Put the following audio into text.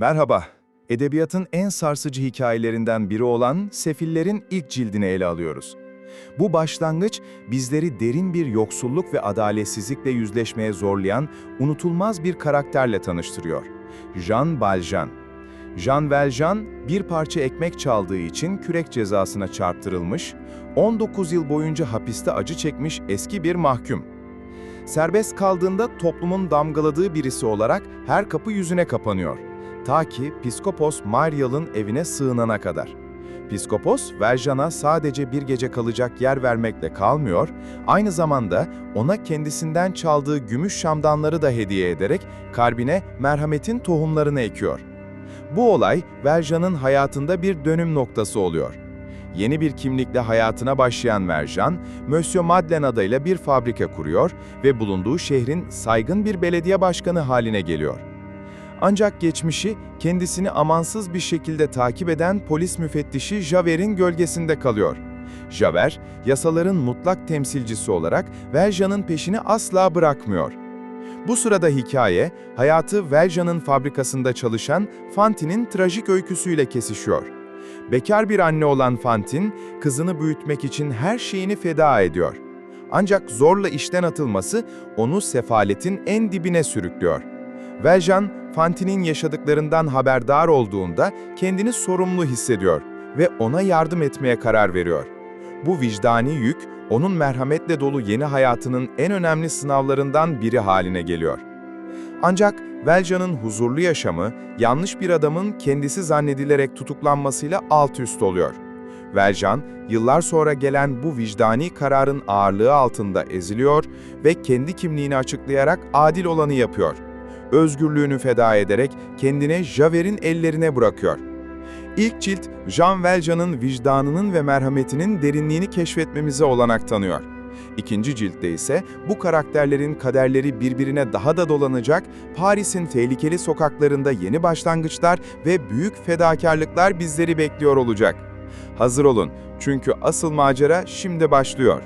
Merhaba. Edebiyatın en sarsıcı hikayelerinden biri olan Sefillerin ilk cildini ele alıyoruz. Bu başlangıç bizleri derin bir yoksulluk ve adaletsizlikle yüzleşmeye zorlayan unutulmaz bir karakterle tanıştırıyor. Jean Valjean. Jean Valjean bir parça ekmek çaldığı için kürek cezasına çarptırılmış, 19 yıl boyunca hapiste acı çekmiş eski bir mahkum. Serbest kaldığında toplumun damgaladığı birisi olarak her kapı yüzüne kapanıyor. Ta ki Piskopos Marial'ın evine sığınana kadar. Piskopos, Valjean'a sadece bir gece kalacak yer vermekle kalmıyor, aynı zamanda ona kendisinden çaldığı gümüş şamdanları da hediye ederek kalbine merhametin tohumlarını ekiyor. Bu olay Valjean'ın hayatında bir dönüm noktası oluyor. Yeni bir kimlikle hayatına başlayan Valjean, Monsieur Madeleine adıyla bir fabrika kuruyor ve bulunduğu şehrin saygın bir belediye başkanı haline geliyor. Ancak geçmişi kendisini amansız bir şekilde takip eden polis müfettişi Javert'in gölgesinde kalıyor. Javert, yasaların mutlak temsilcisi olarak Valjean'ın peşini asla bırakmıyor. Bu sırada hikaye, hayatı Valjean'ın fabrikasında çalışan Fantine'in trajik öyküsüyle kesişiyor. Bekar bir anne olan Fantine, kızını büyütmek için her şeyini feda ediyor. Ancak zorla işten atılması onu sefaletin en dibine sürüklüyor. Valjean, Fantine'in yaşadıklarından haberdar olduğunda kendini sorumlu hissediyor ve ona yardım etmeye karar veriyor. Bu vicdani yük, onun merhametle dolu yeni hayatının en önemli sınavlarından biri haline geliyor. Ancak Valjean'ın huzurlu yaşamı, yanlış bir adamın kendisi zannedilerek tutuklanmasıyla alt üst oluyor. Valjean, yıllar sonra gelen bu vicdani kararın ağırlığı altında eziliyor ve kendi kimliğini açıklayarak adil olanı yapıyor. Özgürlüğünü feda ederek kendine Javert'in ellerine bırakıyor. İlk cilt, Jean Valjean'ın vicdanının ve merhametinin derinliğini keşfetmemize olanak tanıyor. İkinci ciltte ise bu karakterlerin kaderleri birbirine daha da dolanacak, Paris'in tehlikeli sokaklarında yeni başlangıçlar ve büyük fedakarlıklar bizleri bekliyor olacak. Hazır olun çünkü asıl macera şimdi başlıyor.